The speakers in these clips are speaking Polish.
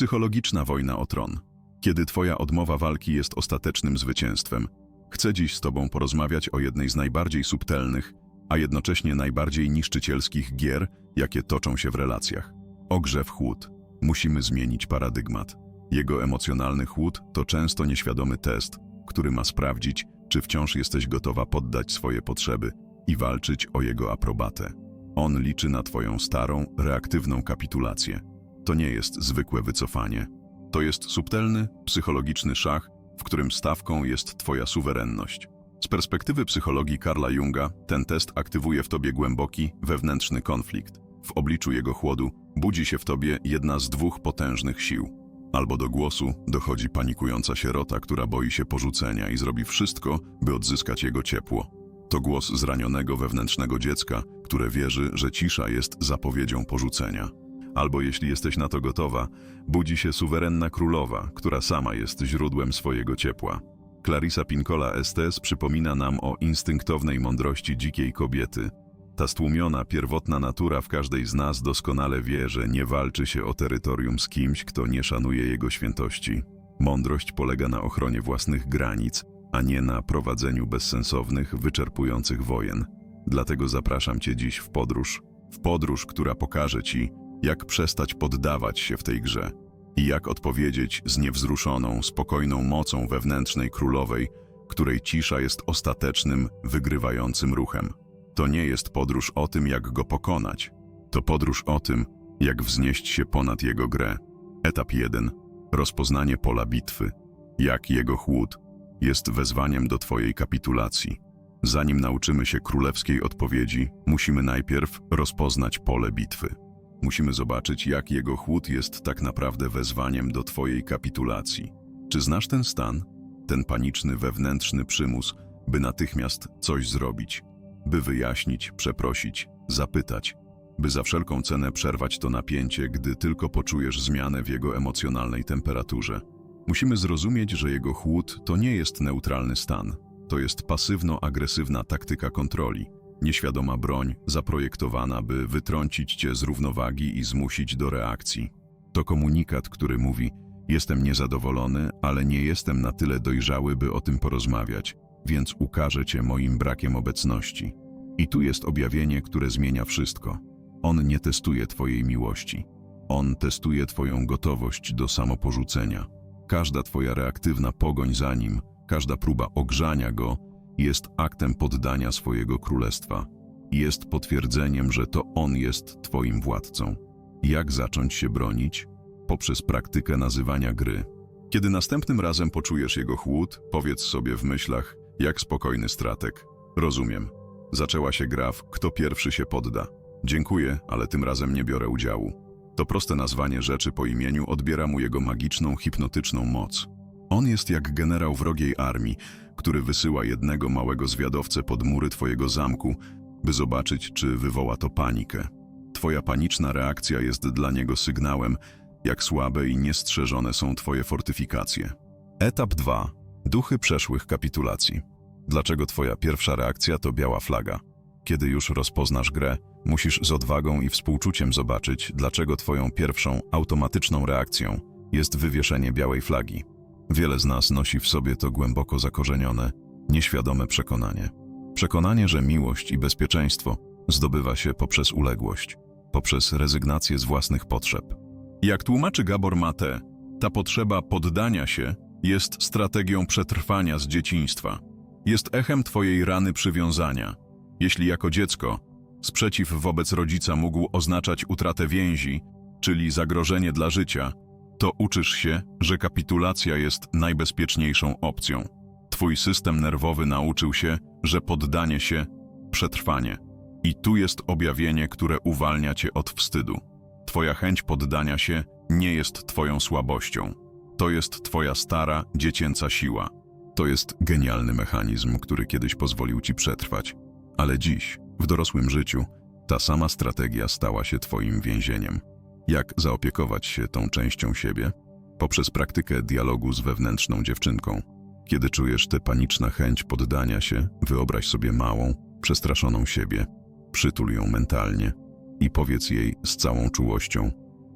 Psychologiczna wojna o tron. Kiedy twoja odmowa walki jest ostatecznym zwycięstwem, chcę dziś z tobą porozmawiać o jednej z najbardziej subtelnych, a jednocześnie najbardziej niszczycielskich gier, jakie toczą się w relacjach. O grze w chłód. Musimy zmienić paradygmat. Jego emocjonalny chłód to często nieświadomy test, który ma sprawdzić, czy wciąż jesteś gotowa poddać swoje potrzeby i walczyć o jego aprobatę. On liczy na twoją starą, reaktywną kapitulację. To nie jest zwykłe wycofanie. To jest subtelny, psychologiczny szach, w którym stawką jest twoja suwerenność. Z perspektywy psychologii Karla Junga, ten test aktywuje w tobie głęboki, wewnętrzny konflikt. W obliczu jego chłodu budzi się w tobie jedna z dwóch potężnych sił. Albo do głosu dochodzi panikująca sierota, która boi się porzucenia i zrobi wszystko, by odzyskać jego ciepło. To głos zranionego wewnętrznego dziecka, które wierzy, że cisza jest zapowiedzią porzucenia. Albo jeśli jesteś na to gotowa, budzi się suwerenna królowa, która sama jest źródłem swojego ciepła. Clarissa Pinkola Estes przypomina nam o instynktownej mądrości dzikiej kobiety. Ta stłumiona, pierwotna natura w każdej z nas doskonale wie, że nie walczy się o terytorium z kimś, kto nie szanuje jego świętości. Mądrość polega na ochronie własnych granic, a nie na prowadzeniu bezsensownych, wyczerpujących wojen. Dlatego zapraszam Cię dziś w podróż. W podróż, która pokaże Ci, jak przestać poddawać się w tej grze i jak odpowiedzieć z niewzruszoną, spokojną mocą wewnętrznej królowej, której cisza jest ostatecznym, wygrywającym ruchem. To nie jest podróż o tym, jak go pokonać. To podróż o tym, jak wznieść się ponad jego grę. Etap 1. Rozpoznanie pola bitwy. Jak jego chłód jest wezwaniem do Twojej kapitulacji. Zanim nauczymy się królewskiej odpowiedzi, musimy najpierw rozpoznać pole bitwy. Musimy zobaczyć, jak jego chłód jest tak naprawdę wezwaniem do Twojej kapitulacji. Czy znasz ten stan? Ten paniczny wewnętrzny przymus, by natychmiast coś zrobić, by wyjaśnić, przeprosić, zapytać, by za wszelką cenę przerwać to napięcie, gdy tylko poczujesz zmianę w jego emocjonalnej temperaturze. Musimy zrozumieć, że jego chłód to nie jest neutralny stan. To jest pasywno-agresywna taktyka kontroli. Nieświadoma broń, zaprojektowana, by wytrącić cię z równowagi i zmusić do reakcji. To komunikat, który mówi: Jestem niezadowolony, ale nie jestem na tyle dojrzały, by o tym porozmawiać, więc ukażę cię moim brakiem obecności. I tu jest objawienie, które zmienia wszystko. On nie testuje twojej miłości. On testuje twoją gotowość do samoporzucenia. Każda twoja reaktywna pogoń za nim, każda próba ogrzania go jest aktem poddania swojego królestwa. Jest potwierdzeniem, że to on jest twoim władcą. Jak zacząć się bronić? Poprzez praktykę nazywania gry. Kiedy następnym razem poczujesz jego chłód, powiedz sobie w myślach, jak spokojny stratek. Rozumiem. Zaczęła się gra w kto pierwszy się podda. Dziękuję, ale tym razem nie biorę udziału. To proste nazwanie rzeczy po imieniu odbiera mu jego magiczną, hipnotyczną moc. On jest jak generał wrogiej armii, który wysyła jednego małego zwiadowcę pod mury twojego zamku, by zobaczyć, czy wywoła to panikę. Twoja paniczna reakcja jest dla niego sygnałem, jak słabe i niestrzeżone są twoje fortyfikacje. Etap 2. Duchy przeszłych kapitulacji. Dlaczego twoja pierwsza reakcja to biała flaga? Kiedy już rozpoznasz grę, musisz z odwagą i współczuciem zobaczyć, dlaczego twoją pierwszą, automatyczną reakcją jest wywieszenie białej flagi. Wiele z nas nosi w sobie to głęboko zakorzenione, nieświadome przekonanie. Przekonanie, że miłość i bezpieczeństwo zdobywa się poprzez uległość, poprzez rezygnację z własnych potrzeb. Jak tłumaczy Gabor Mate, ta potrzeba poddania się jest strategią przetrwania z dzieciństwa. Jest echem twojej rany przywiązania – jeśli jako dziecko sprzeciw wobec rodzica mógł oznaczać utratę więzi, czyli zagrożenie dla życia, to uczysz się, że kapitulacja jest najbezpieczniejszą opcją. Twój system nerwowy nauczył się, że poddanie się przetrwanie. I tu jest objawienie, które uwalnia cię od wstydu. Twoja chęć poddania się nie jest twoją słabością. To jest twoja stara, dziecięca siła. To jest genialny mechanizm, który kiedyś pozwolił ci przetrwać. Ale dziś, w dorosłym życiu, ta sama strategia stała się Twoim więzieniem. Jak zaopiekować się tą częścią siebie? Poprzez praktykę dialogu z wewnętrzną dziewczynką. Kiedy czujesz tę paniczną chęć poddania się, wyobraź sobie małą, przestraszoną siebie, przytul ją mentalnie i powiedz jej z całą czułością: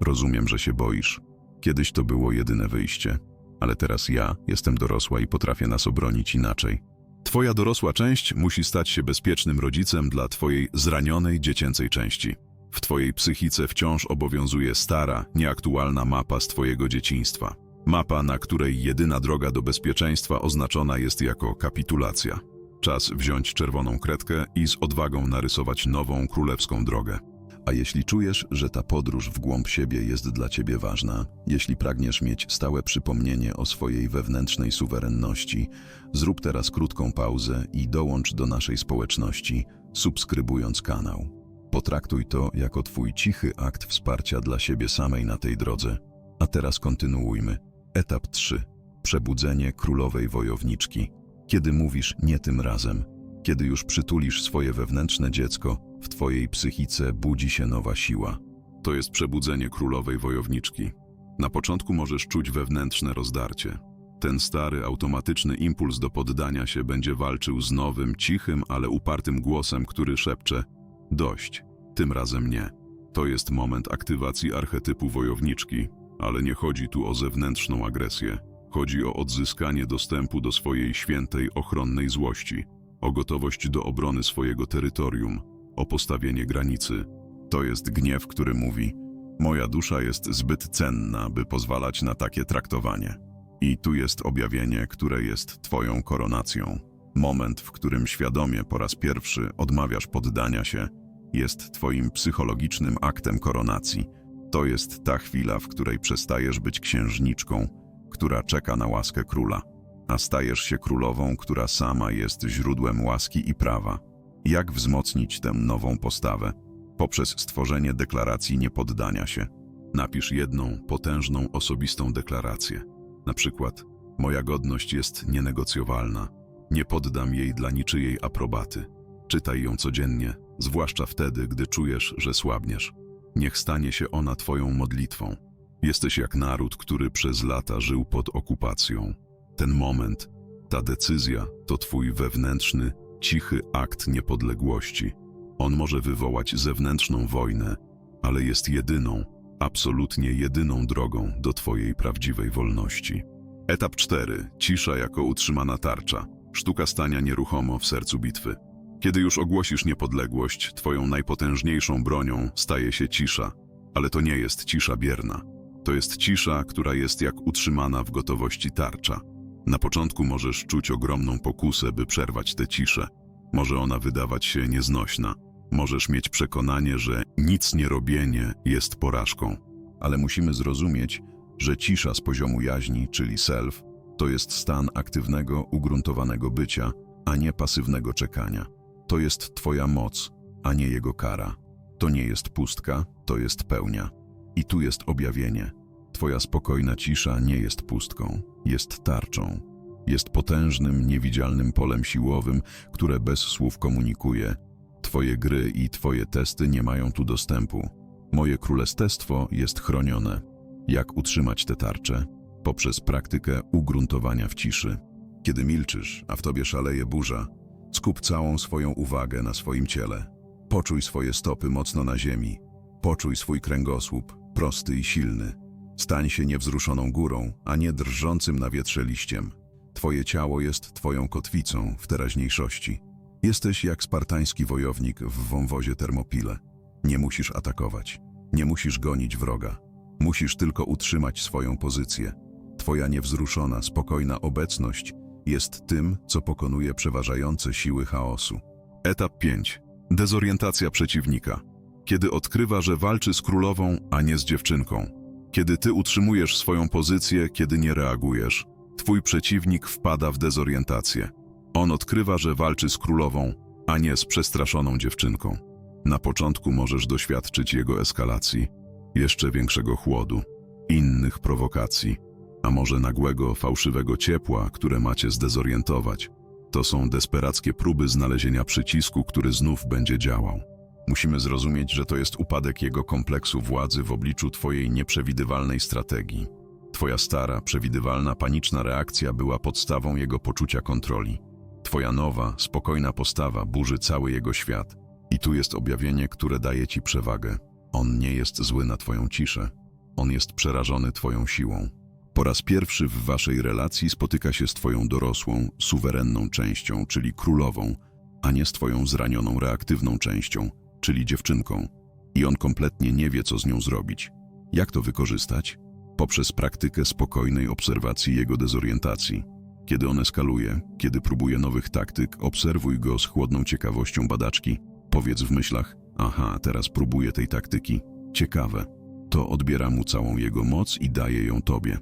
Rozumiem, że się boisz. Kiedyś to było jedyne wyjście, ale teraz ja jestem dorosła i potrafię nas obronić inaczej. Twoja dorosła część musi stać się bezpiecznym rodzicem dla twojej zranionej dziecięcej części. W twojej psychice wciąż obowiązuje stara, nieaktualna mapa z twojego dzieciństwa. Mapa, na której jedyna droga do bezpieczeństwa oznaczona jest jako kapitulacja. Czas wziąć czerwoną kredkę i z odwagą narysować nową królewską drogę. A jeśli czujesz, że ta podróż w głąb siebie jest dla ciebie ważna, jeśli pragniesz mieć stałe przypomnienie o swojej wewnętrznej suwerenności, zrób teraz krótką pauzę i dołącz do naszej społeczności, subskrybując kanał. Potraktuj to jako twój cichy akt wsparcia dla siebie samej na tej drodze. A teraz kontynuujmy. Etap 3. Przebudzenie królowej wojowniczki. Kiedy mówisz nie tym razem, kiedy już przytulisz swoje wewnętrzne dziecko, w twojej psychice budzi się nowa siła. To jest przebudzenie królowej wojowniczki. Na początku możesz czuć wewnętrzne rozdarcie. Ten stary, automatyczny impuls do poddania się będzie walczył z nowym, cichym, ale upartym głosem, który szepcze: Dość, tym razem nie. To jest moment aktywacji archetypu wojowniczki, ale nie chodzi tu o zewnętrzną agresję. Chodzi o odzyskanie dostępu do swojej świętej, ochronnej złości, o gotowość do obrony swojego terytorium, o postawienie granicy. To jest gniew, który mówi: Moja dusza jest zbyt cenna, by pozwalać na takie traktowanie. I tu jest objawienie, które jest Twoją koronacją. Moment, w którym świadomie po raz pierwszy odmawiasz poddania się, jest Twoim psychologicznym aktem koronacji. To jest ta chwila, w której przestajesz być księżniczką, która czeka na łaskę króla, a stajesz się królową, która sama jest źródłem łaski i prawa. Jak wzmocnić tę nową postawę? Poprzez stworzenie deklaracji niepoddania się. Napisz jedną, potężną, osobistą deklarację. Na przykład, moja godność jest nienegocjowalna. Nie poddam jej dla niczyjej aprobaty. Czytaj ją codziennie, zwłaszcza wtedy, gdy czujesz, że słabniesz. Niech stanie się ona Twoją modlitwą. Jesteś jak naród, który przez lata żył pod okupacją. Ten moment, ta decyzja to Twój wewnętrzny, cichy akt niepodległości. On może wywołać zewnętrzną wojnę, ale jest jedyną, absolutnie jedyną drogą do Twojej prawdziwej wolności. Etap 4. Cisza jako utrzymana tarcza. Sztuka stania nieruchomo w sercu bitwy. Kiedy już ogłosisz niepodległość, Twoją najpotężniejszą bronią staje się cisza, ale to nie jest cisza bierna. To jest cisza, która jest jak utrzymana w gotowości tarcza. Na początku możesz czuć ogromną pokusę, by przerwać tę ciszę. Może ona wydawać się nieznośna. Możesz mieć przekonanie, że nic nie robienie jest porażką. Ale musimy zrozumieć, że cisza z poziomu jaźni, czyli self, to jest stan aktywnego, ugruntowanego bycia, a nie pasywnego czekania. To jest Twoja moc, a nie jego kara. To nie jest pustka, to jest pełnia. I tu jest objawienie. Twoja spokojna cisza nie jest pustką, jest tarczą. Jest potężnym, niewidzialnym polem siłowym, które bez słów komunikuje. Twoje gry i Twoje testy nie mają tu dostępu. Moje królestestwo jest chronione. Jak utrzymać tę tarczę? Poprzez praktykę ugruntowania w ciszy. Kiedy milczysz, a w Tobie szaleje burza, skup całą swoją uwagę na swoim ciele. Poczuj swoje stopy mocno na ziemi. Poczuj swój kręgosłup, prosty i silny. Stań się niewzruszoną górą, a nie drżącym na wietrze liściem. Twoje ciało jest Twoją kotwicą w teraźniejszości. Jesteś jak spartański wojownik w wąwozie Termopile. Nie musisz atakować. Nie musisz gonić wroga. Musisz tylko utrzymać swoją pozycję. Twoja niewzruszona, spokojna obecność jest tym, co pokonuje przeważające siły chaosu. Etap 5. Dezorientacja przeciwnika. Kiedy odkrywa, że walczy z królową, a nie z dziewczynką. Kiedy ty utrzymujesz swoją pozycję, kiedy nie reagujesz, twój przeciwnik wpada w dezorientację. On odkrywa, że walczy z królową, a nie z przestraszoną dziewczynką. Na początku możesz doświadczyć jego eskalacji, jeszcze większego chłodu, innych prowokacji, a może nagłego, fałszywego ciepła, które macie zdezorientować. To są desperackie próby znalezienia przycisku, który znów będzie działał. Musimy zrozumieć, że to jest upadek jego kompleksu władzy w obliczu twojej nieprzewidywalnej strategii. Twoja stara, przewidywalna, paniczna reakcja była podstawą jego poczucia kontroli. Twoja nowa, spokojna postawa burzy cały jego świat. I tu jest objawienie, które daje ci przewagę. On nie jest zły na twoją ciszę. On jest przerażony twoją siłą. Po raz pierwszy w waszej relacji spotyka się z twoją dorosłą, suwerenną częścią, czyli królową, a nie z twoją zranioną, reaktywną częścią, czyli dziewczynką. I on kompletnie nie wie, co z nią zrobić. Jak to wykorzystać? Poprzez praktykę spokojnej obserwacji jego dezorientacji. Kiedy on eskaluje, kiedy próbuje nowych taktyk, obserwuj go z chłodną ciekawością badaczki. Powiedz w myślach, aha, teraz próbuję tej taktyki. Ciekawe. To odbiera mu całą jego moc i daje ją tobie.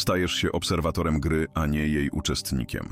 Stajesz się obserwatorem gry, a nie jej uczestnikiem.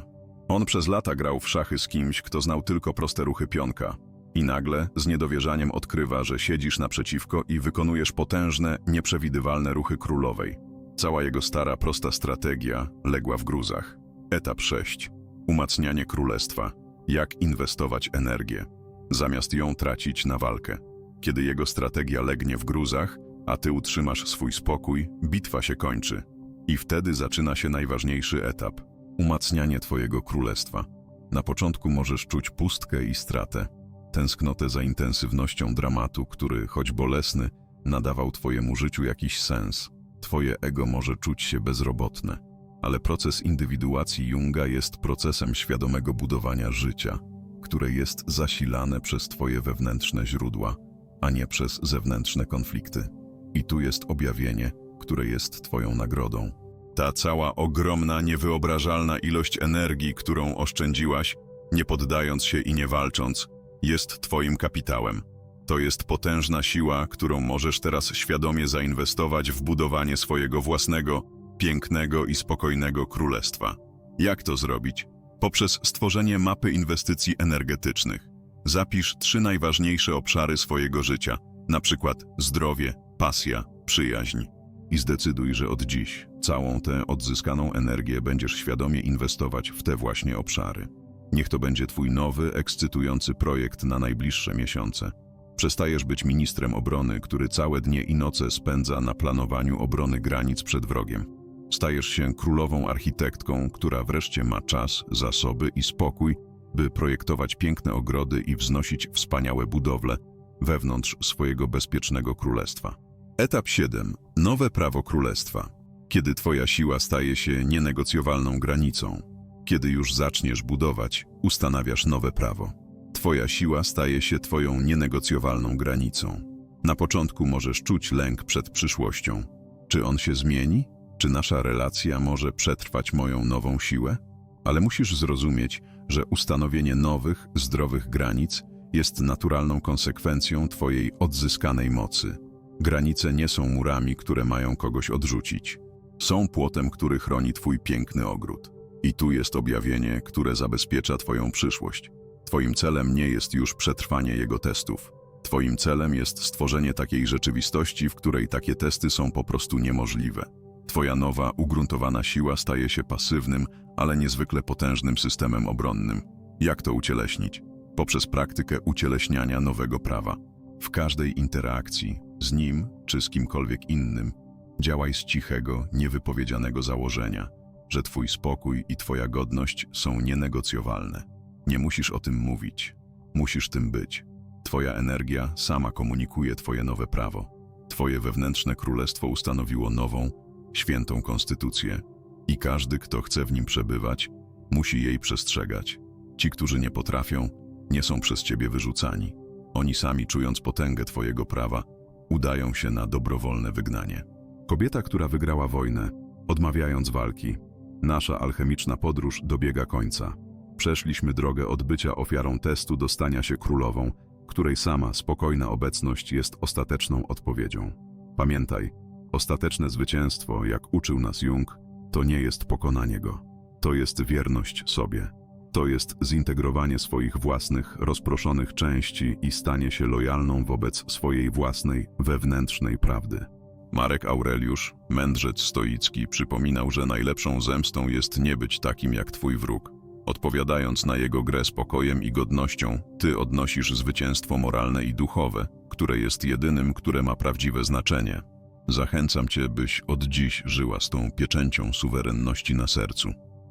On przez lata grał w szachy z kimś, kto znał tylko proste ruchy pionka. I nagle, z niedowierzaniem odkrywa, że siedzisz naprzeciwko i wykonujesz potężne, nieprzewidywalne ruchy królowej. Cała jego stara, prosta strategia legła w gruzach. Etap 6. Umacnianie królestwa. Jak inwestować energię, zamiast ją tracić na walkę. Kiedy jego strategia legnie w gruzach, a ty utrzymasz swój spokój, bitwa się kończy. I wtedy zaczyna się najważniejszy etap umacnianie twojego królestwa. Na początku możesz czuć pustkę i stratę, tęsknotę za intensywnością dramatu, który, choć bolesny, nadawał twojemu życiu jakiś sens. Twoje ego może czuć się bezrobotne, ale proces indywiduacji Junga jest procesem świadomego budowania życia, które jest zasilane przez twoje wewnętrzne źródła, a nie przez zewnętrzne konflikty. I tu jest objawienie, które jest twoją nagrodą. Ta cała ogromna, niewyobrażalna ilość energii, którą oszczędziłaś, nie poddając się i nie walcząc, jest Twoim kapitałem. To jest potężna siła, którą możesz teraz świadomie zainwestować w budowanie swojego własnego, pięknego i spokojnego królestwa. Jak to zrobić? Poprzez stworzenie mapy inwestycji energetycznych. Zapisz trzy najważniejsze obszary swojego życia, na przykład zdrowie, pasja, przyjaźń. I zdecyduj, że od dziś całą tę odzyskaną energię będziesz świadomie inwestować w te właśnie obszary. Niech to będzie Twój nowy, ekscytujący projekt na najbliższe miesiące. Przestajesz być ministrem obrony, który całe dnie i noce spędza na planowaniu obrony granic przed wrogiem. Stajesz się królową architektką, która wreszcie ma czas, zasoby i spokój, by projektować piękne ogrody i wznosić wspaniałe budowle wewnątrz swojego bezpiecznego królestwa. Etap 7. Nowe prawo królestwa. Kiedy Twoja siła staje się nienegocjowalną granicą. Kiedy już zaczniesz budować, ustanawiasz nowe prawo. Twoja siła staje się Twoją nienegocjowalną granicą. Na początku możesz czuć lęk przed przyszłością. Czy on się zmieni? Czy nasza relacja może przetrwać moją nową siłę? Ale musisz zrozumieć, że ustanowienie nowych, zdrowych granic jest naturalną konsekwencją Twojej odzyskanej mocy. Granice nie są murami, które mają kogoś odrzucić. Są płotem, który chroni Twój piękny ogród. I tu jest objawienie, które zabezpiecza Twoją przyszłość. Twoim celem nie jest już przetrwanie jego testów. Twoim celem jest stworzenie takiej rzeczywistości, w której takie testy są po prostu niemożliwe. Twoja nowa, ugruntowana siła staje się pasywnym, ale niezwykle potężnym systemem obronnym. Jak to ucieleśnić? Poprzez praktykę ucieleśniania nowego prawa. W każdej interakcji, z nim czy z kimkolwiek innym, działaj z cichego, niewypowiedzianego założenia, że Twój spokój i Twoja godność są nienegocjowalne. Nie musisz o tym mówić, musisz tym być. Twoja energia sama komunikuje Twoje nowe prawo. Twoje wewnętrzne królestwo ustanowiło nową, świętą konstytucję i każdy, kto chce w nim przebywać, musi jej przestrzegać. Ci, którzy nie potrafią, nie są przez Ciebie wyrzucani. Oni sami, czując potęgę Twojego prawa, udają się na dobrowolne wygnanie. Kobieta, która wygrała wojnę, odmawiając walki. Nasza alchemiczna podróż dobiega końca. Przeszliśmy drogę od bycia ofiarą testu do stania się królową, której sama spokojna obecność jest ostateczną odpowiedzią. Pamiętaj, ostateczne zwycięstwo, jak uczył nas Jung, to nie jest pokonanie go. To jest wierność sobie. To jest zintegrowanie swoich własnych, rozproszonych części i stanie się lojalną wobec swojej własnej, wewnętrznej prawdy. Marek Aureliusz, mędrzec stoicki, przypominał, że najlepszą zemstą jest nie być takim jak twój wróg. Odpowiadając na jego grę spokojem i godnością, ty odnosisz zwycięstwo moralne i duchowe, które jest jedynym, które ma prawdziwe znaczenie. Zachęcam cię, byś od dziś żyła z tą pieczęcią suwerenności na sercu.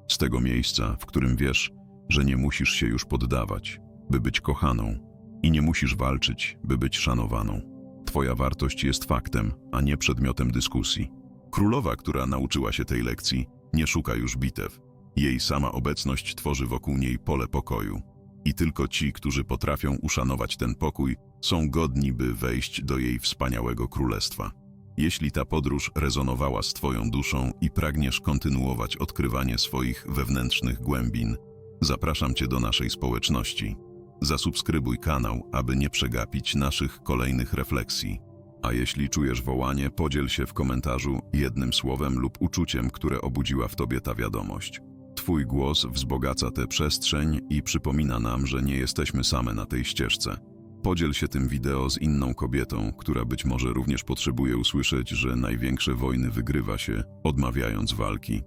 Z tego miejsca, w którym wiesz, że nie musisz się już poddawać, by być kochaną i nie musisz walczyć, by być szanowaną. twoja wartość jest faktem, a nie przedmiotem dyskusji. Królowa, która nauczyła się tej lekcji, nie szuka już bitew. Jej sama obecność tworzy wokół niej pole pokoju. I tylko ci, którzy potrafią uszanować ten pokój, są godni, by wejść do jej wspaniałego królestwa. Jeśli ta podróż rezonowała z Twoją duszą i pragniesz kontynuować odkrywanie swoich wewnętrznych głębin, zapraszam Cię do naszej społeczności. Zasubskrybuj kanał, aby nie przegapić naszych kolejnych refleksji. A jeśli czujesz wołanie, podziel się w komentarzu jednym słowem lub uczuciem, które obudziła w Tobie ta wiadomość. Twój głos wzbogaca tę przestrzeń i przypomina nam, że nie jesteśmy same na tej ścieżce. Podziel się tym wideo z inną kobietą, która być może również potrzebuje usłyszeć, że największe wojny wygrywa się, odmawiając walki.